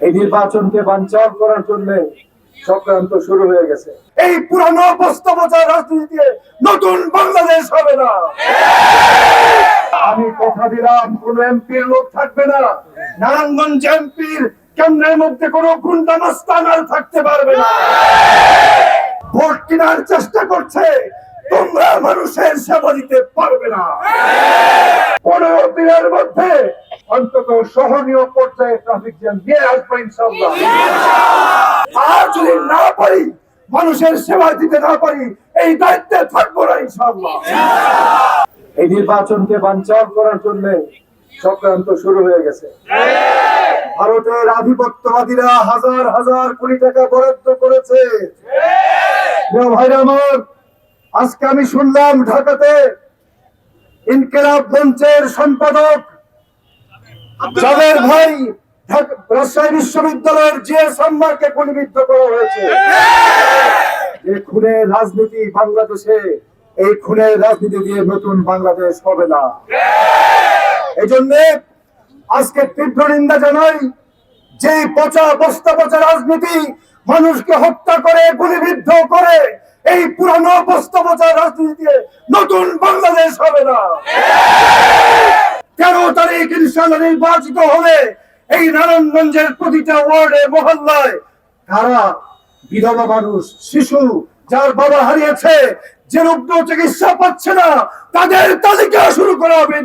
এই নির্বাচনকে বানচাল করার জন্য চক্রান্ত শুরু হয়ে গেছে। এই পুরানো বাস্তবতার রাজনীতিতে নতুন বাংলাদেশ হবে না। আমি কথা দিলাম, কোন এমপির লোক থাকবে না। নারায়ণগঞ্জ এমপির কেন্দ্রের মধ্যে কোনো গুন্ডা মাস্তান আর থাকতে পারবে না। ভোট কেনার চেষ্টা করছে তোমরা মানুষের সেবা দিতে পারবে না। পনেরো দিনের মধ্যে অন্তত সহনীয় পর্যায়ে ট্রাফিক জ্যাম দিয়ে আসবে ইনশাল্লাহ আর যদি না পারি, মানুষের সেবা দিতে না পারি, এই দায়িত্বে থাকব না ইনশাল্লাহ এই নির্বাচনকে বানচাল করার জন্য চক্রান্ত শুরু হয়ে গেছে। ভারতের আধিপত্যবাদীরা হাজার হাজার কোটি টাকা বরাদ্দ করেছে। ভাইরা আমার আজকে আমি শুনলাম ঢাকাতে ইনকেলাব মঞ্চের সম্পাদক যাদের ভাই রাজশাহী বিশ্ববিদ্যালয়ের যে সম্মানকে গুলিবিদ্ধ করা হয়েছে। যে খুনের রাজনীতি বাংলাদেশে এই খুনের রাজনীতি দিয়ে নতুন বাংলাদেশ হবে না। এই জন্য আজকে তীব্র নিন্দা জানাই যে পচা বস্তা পচা রাজনীতি মানুষকে হত্যা করে গুলিবিদ্ধ করে এই পুরানো বস্তা পচা রাজনীতি নতুন বাংলাদেশ হবে না। তেরো তারিখ ইনশাল্লাহ নির্বাচিত হলে এই নারায়ণগঞ্জের প্রতিটা ওয়ার্ডে, মহল্লায় তারা বিধবা মানুষ, শিশু যার বাবা হারিয়েছে, যে রুগ্ন চিকিৎসা পাচ্ছে না, তাদের তালিকা শুরু করা হবে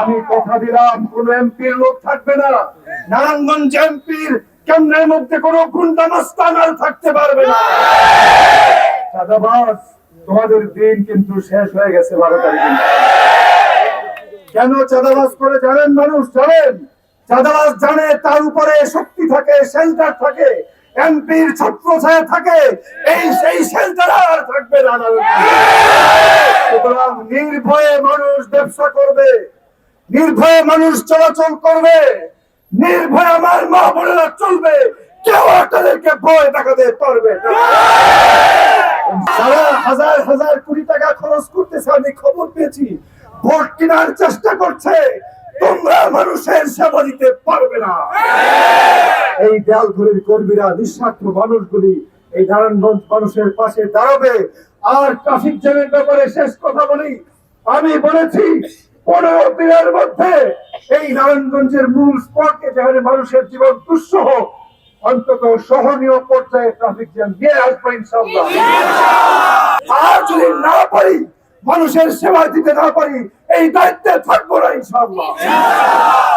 আমি কথা দিলাম, কোন এমপির লোক থাকবে না। নারায়ণগঞ্জ এমপির কেন্দ্রের মধ্যে কোন গুন্ডা আর থাকতে পারবে না। চাঁদাবাজ, তোমাদের দিন কিন্তু শেষ হয়ে গেছে বারো তারিখে। কেন চাঁদাবাজ করে জানেন মানুষ, জানেন? চাঁদাবাজ জানে তার উপরে শক্তি থাকে শেল্টার থাকে এমপির ছত্র ছায়া থাকে, এই সেই শেল্টার আর থাকবে সুতরাং নির্ভয়ে মানুষ ব্যবসা করবে, নির্ভয়ে মানুষ চলাচল করবে। নির্ভয়ে আমার মা বোনেরা চলবে। কেউ ভয় দেখাতে পারবে যারা হাজার হাজার কোটি টাকা খরচ করতেছে, আমি খবর পেয়েছি। ভোট কেনার চেষ্টা করছে, তোমরা মানুষের সেবা দিতে পারবে না। এই দেয়ালগুলির কর্মীরা, নিঃস্বার্থ মানুষগুলি এই নারায়ণগঞ্জ মানুষের পাশে দাঁড়াবে। আর ট্রাফিক জ্যামের ব্যাপারে শেষ কথা বলি। আমি বলেছি পনেরো দিনের মধ্যে এই নারায়ণগঞ্জের মূল স্পটকে যেখানে মানুষের জীবন দুঃসহ, অন্তত সহনীয় পর্যায়ে ট্রাফিক জ্যাম দিয়ে আসব ইনশাল্লাহ আর যদি না পারি, মানুষের সেবা দিতে না পারি, এই দায়িত্বে থাকব না ইনশাল্লাহ